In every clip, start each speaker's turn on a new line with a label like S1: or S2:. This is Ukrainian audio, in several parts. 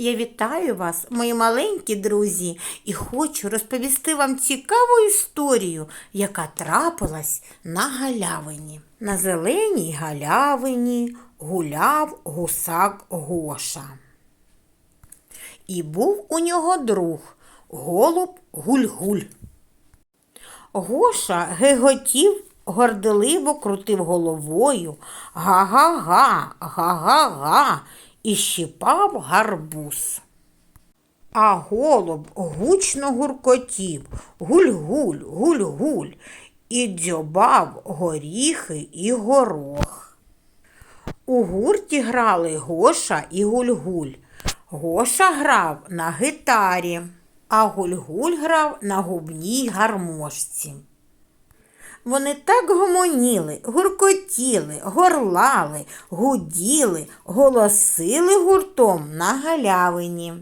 S1: Я вітаю вас, мої маленькі друзі, і хочу розповісти вам цікаву історію, яка трапилась на галявині. На зеленій галявині гуляв гусак Гоша. І був у нього друг голуб Гуль-Гуль. Гоша геготів, горделиво крутив головою, га-га-га, га-га-га, і щипав гарбуз. А голуб гучно гуркотів, гуль-гуль, гуль-гуль, і дзьобав горіхи і горох. У гурті грали Гоша і Гуль-Гуль. Гоша грав на гітарі, а Гуль-Гуль грав на губній гармошці. Вони так гомоніли, гуркотіли, горлали, гуділи, голосили гуртом на галявині.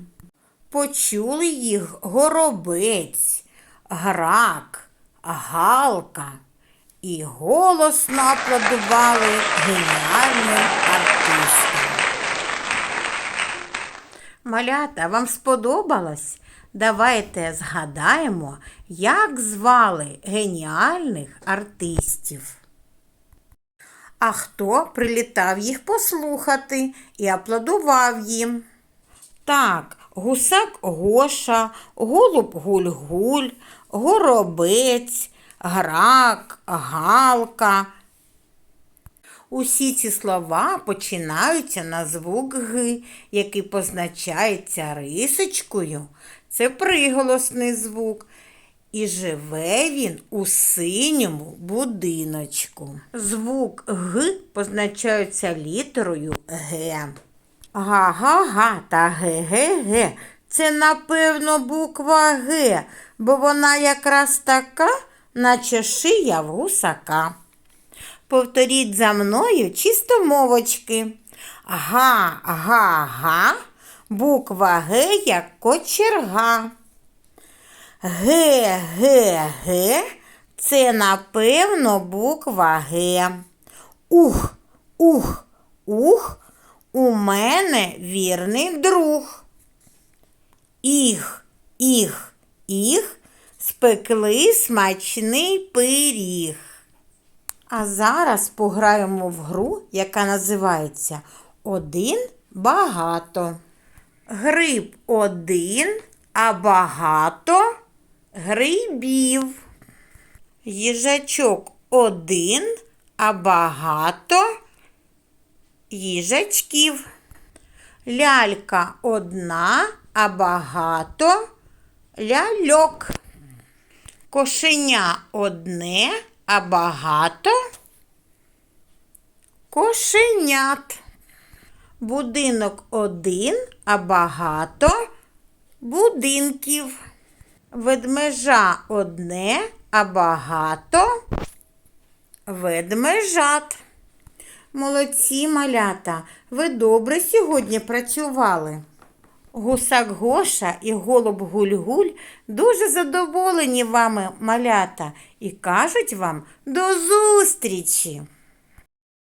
S1: Почули їх горобець, грак, галка і голосно аплодували геніальним артистам. Малята, вам сподобалось? Давайте згадаємо, як звали геніальних артистів. А хто прилітав їх послухати і аплодував їм? Так, гусак Гоша, голуб Гуль-Гуль, горобець, грак, галка. Усі ці слова починаються на звук Г, який позначається рисочкою. Це приголосний звук. І живе він у синьому будиночку. Звук Г позначається літерою Г. Га-га-га та ге-ге-ге. Це, напевно, буква Г, бо вона якраз така, наче шия в гусака. Повторіть за мною чистомовочки. Га-га-га, буква Г як кочерга. Ге-ге-ге, це, напевно, буква Г. Ух, ух, ух, у мене вірний друг. Іг, іг, іг, спекли смачний пиріг. А зараз пограємо в гру, яка називається Один багато. Гриб один, а багато грибів. Їжачок один, а багато їжачків. Лялька одна, а багато ляльок. Кошеня одне, а багато кошенят. Будинок один, а багато будинків. Ведмежа одне, а багато ведмежат. Молодці малята, ви добре сьогодні працювали. Гусак Гоша і голуб Гуль-Гуль дуже задоволені вами малята і кажуть вам до зустрічі!